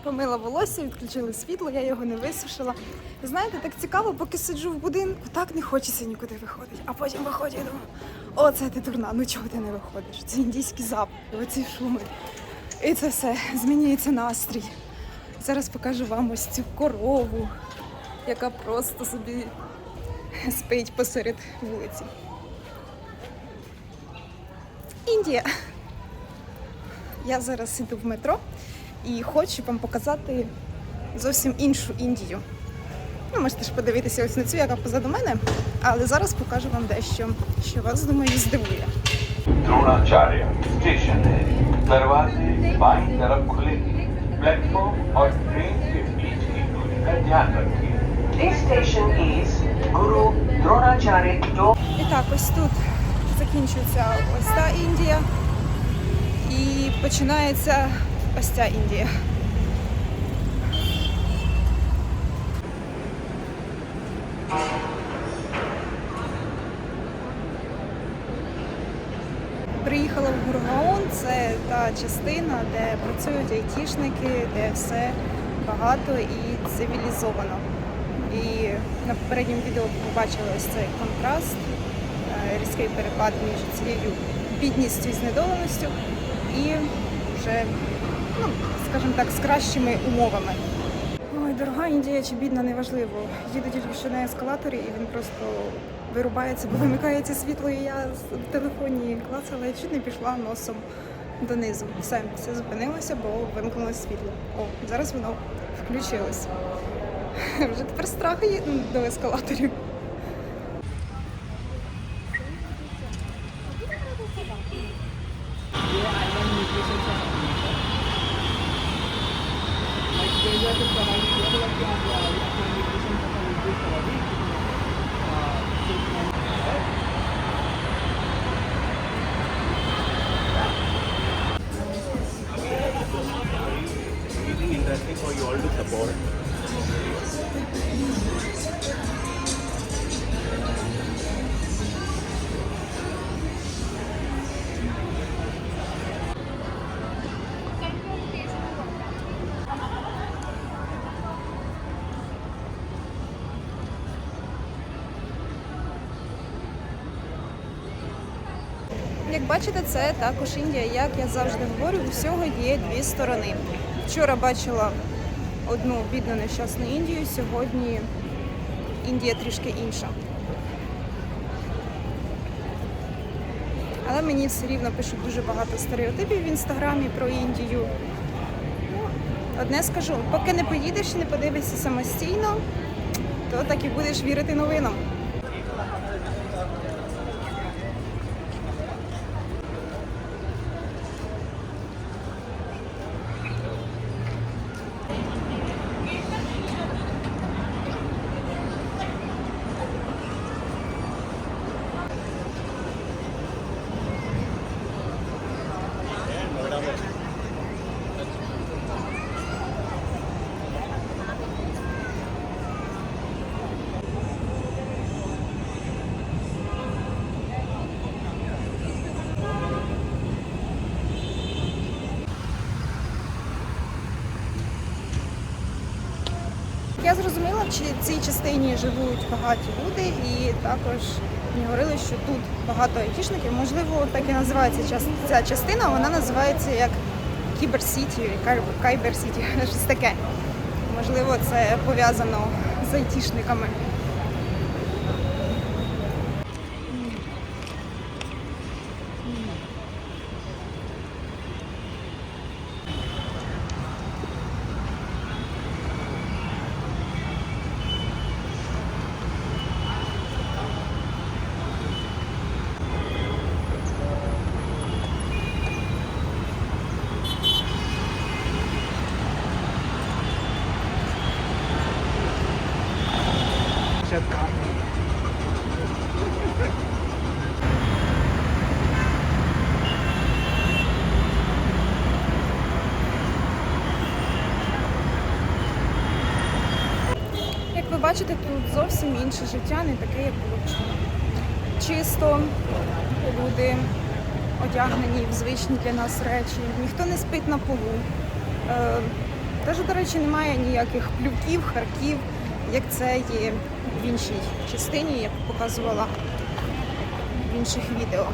помила волосся, відключили світло, я його не висушила. Знаєте, так цікаво, поки сиджу в будинку, так не хочеться нікуди виходити. А потім виходжу і думаю, о, це ти дурна, ну чого ти не виходиш? Це індійські запахи, оці шуми. І це все змінюється настрій. Зараз покажу вам ось цю корову, яка просто собі спить посеред вулиці. Індія. Я зараз іду в метро і хочу вам показати зовсім іншу Індію. Ну, Можете ж подивитися ось на цю, яка позаду мене, але зараз покажу вам дещо, що вас думаю здивує. І так, ось тут закінчується ось та Індія. І починається ось ця Індія. Приїхала в Гургаон, це та частина, де працюють айтішники, де все багато і цивілізовано. І на попередньому відео побачили ось цей контраст, е, різкий перепад між цією бідністю і знедоленістю і вже, ну, скажімо так, з кращими умовами. Ой, дорога Індія чи бідна, неважливо. Їду тільки що на ескалаторі, і він просто вирубається, бо вимикається світло, і я в телефоні клацала і чуть не пішла носом донизу. Все, все зупинилося, бо вимкнулося світло. О, зараз воно включилось. Вже тепер страх є до ескалаторів. industry for you all to support. Як бачите, це також Індія. Як я завжди говорю, у всього є дві сторони. Вчора бачила одну бідну нещасну Індію, сьогодні Індія трішки інша. Але мені все рівно пишуть дуже багато стереотипів в інстаграмі про Індію. Ну, Одне скажу, поки не поїдеш і не подивишся самостійно, то так і будеш вірити новинам. Я зрозуміла, чи в цій частині живуть багаті люди, і також мені говорили, що тут багато айтішників. Можливо, так і називається ця частина. Вона називається як Кіберсіті, Кайберсіті, щось таке. Можливо, це пов'язано з айтішниками. Як ви бачите, тут зовсім інше життя, не таке, як було вчора. Чисто, люди одягнені в звичні для нас речі, ніхто не спить на полу. Е, Теж, до речі, немає ніяких плювків, харків, як це є в іншій частині, яку показувала в інших відео.